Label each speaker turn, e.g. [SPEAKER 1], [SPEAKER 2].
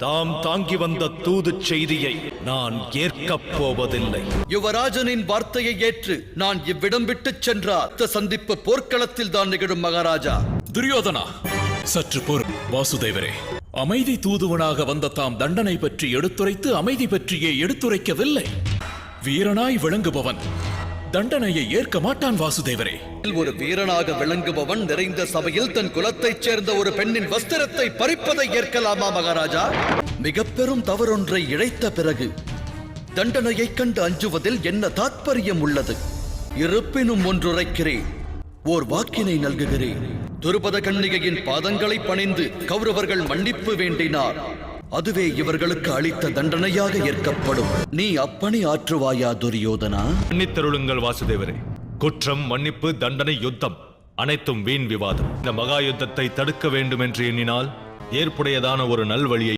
[SPEAKER 1] தாம் தாங்கி வந்த தூதுச் செய்தியை நான் ஏற்கப் போவதில்லை.
[SPEAKER 2] யுவராஜனின் வார்த்தையை ஏற்று நான் இவ்விடம் விட்டுச் சென்றார். அடுத்த சந்திப்பு போர்க்களத்தில் தான் நிகழும் மகாராஜா.
[SPEAKER 3] துரியோதனா சற்று பொறு வாசுதேவரே. அமைதி தூதுவனாக வந்த தாம் தண்டனை பற்றி எடுத்துரைத்து அமைதி பற்றியே எடுத்துரைக்கவில்லை. வீரனாய் விளங்குபவன் தண்டனையை ஏற்க மாட்டான் வாசுதேவரே.
[SPEAKER 2] ஒரு வீரனாக விளங்குபவன் நிறைந்த சபையில் தன் குலத்தைச் சேர்ந்த ஒரு பெண்ணின் வஸ்திரத்தை பறிப்பதை ஏற்கலாமா மகாராஜா? மிக பெரும் தவறொன்றை இழைத்த பிறகு தண்டனையைக் கண்டு அஞ்சுவதில் என்ன தாத்பரியம் உள்ளது? இருப்பினும் ஒன்றுரைக்கிறேன். ஓர் வாக்கினை நல்குகிறேன். துருபத கண்ணிகையின் பாதங்களை பணிந்து கௌரவர்கள் மன்னிப்பு வேண்டினார். அதுவே இவர்களுக்கு அளித்த தண்டனையாக ஏற்கப்படும். நீ அப்பணி ஆற்றுவாயா துரியோதனா?
[SPEAKER 1] மன்னித்தருளுங்கள் வாசுதேவரே. குற்றம் மன்னிப்பு தண்டனை யுத்தம் அனைத்தும் வீண் விவாதம். இந்த மகா யுத்தத்தை தடுக்க வேண்டும் என்று எண்ணினால் ஏற்புடையதான ஒரு நல்வழியை